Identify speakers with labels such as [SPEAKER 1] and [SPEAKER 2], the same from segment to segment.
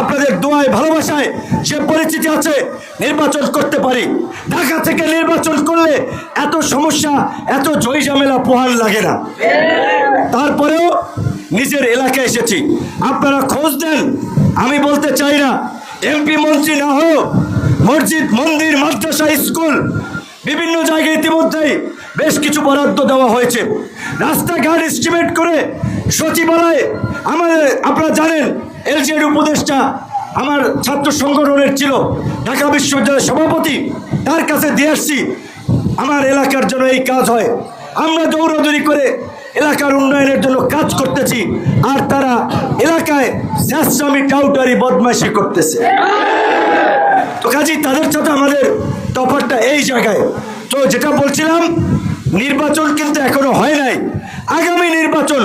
[SPEAKER 1] আপনাদের দোয়ায়, ভালোবাসায় সে পরিচিতি আছে, নির্বাচন করতে পারি। ঢাকা থেকে নির্বাচন করলে এত সমস্যা, এত জয় ঝামেলা পোহান লাগে না। তারপরেও নিজের এলাকায় এসেছি। আপনারা খোঁজ দেন আমি বলতে চাই না, এমপি মন্ত্রী না হোক, মসজিদ, মন্দির, মাদ্রাসা, স্কুল, বিভিন্ন জায়গায় ইতিমধ্যেই বেশ কিছু বরাদ্দ দেওয়া হয়েছে। রাস্তাঘাট এস্টিমেট করে সচিবালয়ে, আমাদের আপনারা জানেন এলজিএর উপদেষ্টা আমার ছাত্র সংগঠনের ছিল, ঢাকা বিশ্ববিদ্যালয়ের সভাপতি, তার কাছে দিয়ে আসছি, আমার এলাকার জন্য এই কাজ হয়। আমরা দৌড়াদৌড়ি করে এলাকার উন্নয়নের জন্য কাজ করতেছি, আর তারা এলাকায় স্যাসরামি টাউটারি, বদমাইশি করতেছে। তো কাজী, তাদের সাথে আমাদের তফাৎটা এই জায়গায়। তো যেটা বলছিলাম, নির্বাচন কিন্তু এখনও হয় নাই। আগামী নির্বাচন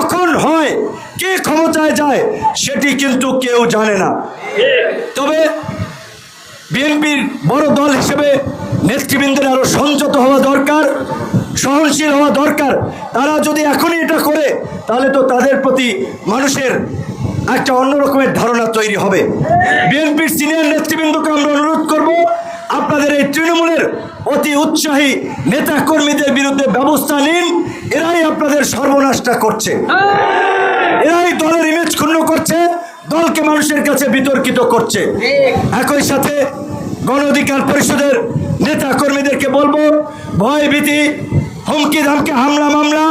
[SPEAKER 1] কখন হয়, কে ক্ষমতায় যায়, সেটি কিন্তু কেউ জানে না। তবে বিএনপির বড় দল হিসেবে নেতৃবৃন্দের আরও সংযত হওয়া দরকার, সহনশীল হওয়া দরকার। তারা যদি এখনই এটা করে, তাহলে তো তাদের প্রতি মানুষের একটা অন্য রকমের ধারণা তৈরি হবে। বিএনপির সিনিয়র নেতৃবৃন্দকে আমরা অনুরোধ করব, আপনাদের এই তৃণমূলের অতি উৎসাহী নেতা কর্মীদের বিরুদ্ধে ব্যবস্থা নিন আপনাদের সর্বনাশটা করছে। এরাই দলের ইমেজ ক্ষুণ্ণ করছে, দলকে মানুষের কাছে বিতর্কিত করছে। একই সাথে গণ অধিকার পরিষদের নেতা কর্মীদেরকে বলব, ভয় ভীতি, হুমকি ধামকি হামলা মামলা,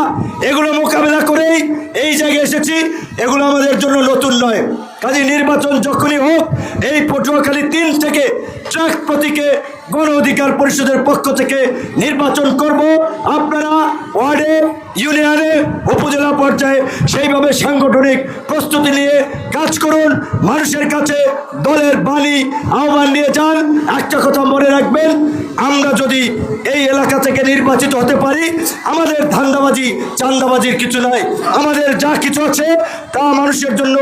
[SPEAKER 1] এগুলো মোকাবেলা করেই এই জায়গায় এসেছি, এগুলো আমাদের জন্য নতুন নয়। কাজে নির্বাচন যখনই হোক, এই পটুয়াখালী তিন থেকে ট্রাক প্রতীকে গণ অধিকার পরিষদের পক্ষ থেকে নির্বাচন করব। আপনারা ওয়ার্ডে, ইউনিয়নে, উপজেলা পর্যায়ে সেইভাবে সাংগঠনিক প্রস্তুতি নিয়ে কাজ করুন। মানুষের কাছে দলের বাণী আহ্বান নিয়ে যান। একটা কথা মনে রাখবেন, আমরা যদি এই এলাকা থেকে নির্বাচিত হতে পারি, আমাদের ধান্দাবাজি, চান্দাবাজির কিছু নাই। আমাদের যা কিছু আছে, তা মানুষের জন্য